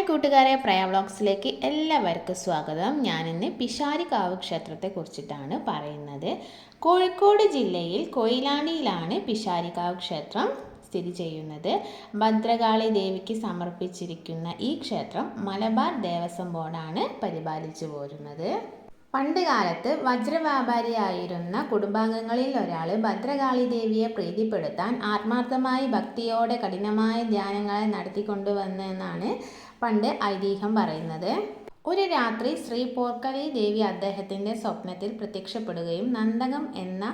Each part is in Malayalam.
ഹായ് കൂട്ടുകാരെ പ്രയ വ്ളോഗ്സിലേക്ക് എല്ലാവർക്കും സ്വാഗതം. ഞാനിന്ന് പിഷാരിക്കാവ് ക്ഷേത്രത്തെ കുറിച്ചിട്ടാണ് പറയുന്നത്. കോഴിക്കോട് ജില്ലയിൽ കൊയിലാണ്ടിയിലാണ് പിഷാരിക്കാവ് ക്ഷേത്രം സ്ഥിതി ചെയ്യുന്നത്. ഭദ്രകാളി ദേവിക്ക് സമർപ്പിച്ചിരിക്കുന്ന ഈ ക്ഷേത്രം മലബാർ ദേവസ്വം ബോർഡാണ് പരിപാലിച്ചു പോരുന്നത്. പണ്ട് കാലത്ത് വജ്രവ്യാപാരിയായിരുന്ന കുടുംബാംഗങ്ങളിൽ ഒരാൾ ഭദ്രകാളി ദേവിയെ പ്രീതിപ്പെടുത്താൻ ആത്മാർത്ഥമായി ഭക്തിയോടെ കഠിനമായ ധ്യാനങ്ങളെ നടത്തിക്കൊണ്ടുവന്നെന്നാണ് പണ്ട് ഐതിഹ്യം പറയുന്നത്. ഒരു രാത്രി ശ്രീ പോർക്കലി ദേവി അദ്ദേഹത്തിന്റെ സ്വപ്നത്തിൽ പ്രത്യക്ഷപ്പെടുകയും നന്ദകം എന്ന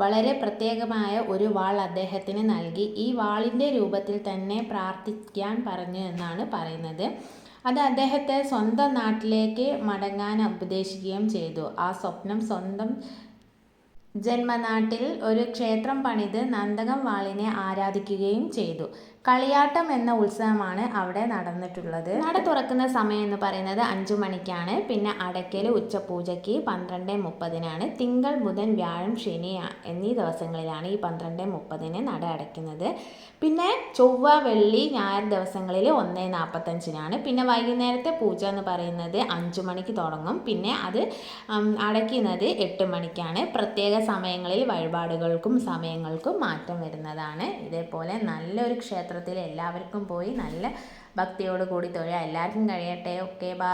വളരെ പ്രത്യേകമായ ഒരു വാൾ അദ്ദേഹത്തിന് നൽകി. ഈ വാളിന്റെ രൂപത്തിൽ തന്നെ പ്രാർത്ഥിക്കാൻ പറഞ്ഞു എന്നാണ് പറയുന്നത്. അത് അദ്ദേഹത്തെ സ്വന്തം നാട്ടിലേക്ക് മടങ്ങാൻ ഉപദേശിക്കുകയും ചെയ്തു. ആ സ്വപ്നം സ്വന്തം ജന്മനാട്ടിൽ ഒരു ക്ഷേത്രം പണിത് നന്ദകം വാളിനെ ആരാധിക്കുകയും ചെയ്തു. കളിയാട്ടം എന്ന ഉത്സവമാണ് അവിടെ നടന്നിട്ടുള്ളത്. നട തുറക്കുന്ന സമയം എന്ന് പറയുന്നത് അഞ്ചു മണിക്കാണ്. പിന്നെ അടയ്ക്കൽ ഉച്ചപൂജയ്ക്ക് പന്ത്രണ്ട് മുപ്പതിനാണ്. തിങ്കൾ ബുധൻ വ്യാഴം ശനി എന്നീ ദിവസങ്ങളിലാണ് ഈ പന്ത്രണ്ട് മുപ്പതിന് നട അടയ്ക്കുന്നത്. പിന്നെ ചൊവ്വ വെള്ളി ഞായർ ദിവസങ്ങളിൽ ഒന്ന് നാൽപ്പത്തഞ്ചിനാണ് പിന്നെ വൈകുന്നേരത്തെ പൂജ എന്ന് പറയുന്നത് അഞ്ചു മണിക്ക് തുടങ്ങും. പിന്നെ അത് അടയ്ക്കുന്നത് എട്ട് മണിക്കാണ്. പ്രത്യേക സമയങ്ങളിൽ വഴിപാടുകൾക്കും സമയങ്ങൾക്കും മാറ്റം വരുന്നതാണ്. ഇതേപോലെ നല്ലൊരു ക്ഷേത്രത്തിൽ എല്ലാവർക്കും പോയി നല്ല ഭക്തിയോട് കൂടി തൊഴുക. എല്ലാവർക്കും കഴിയട്ടെ. ഓക്കെ ബാ.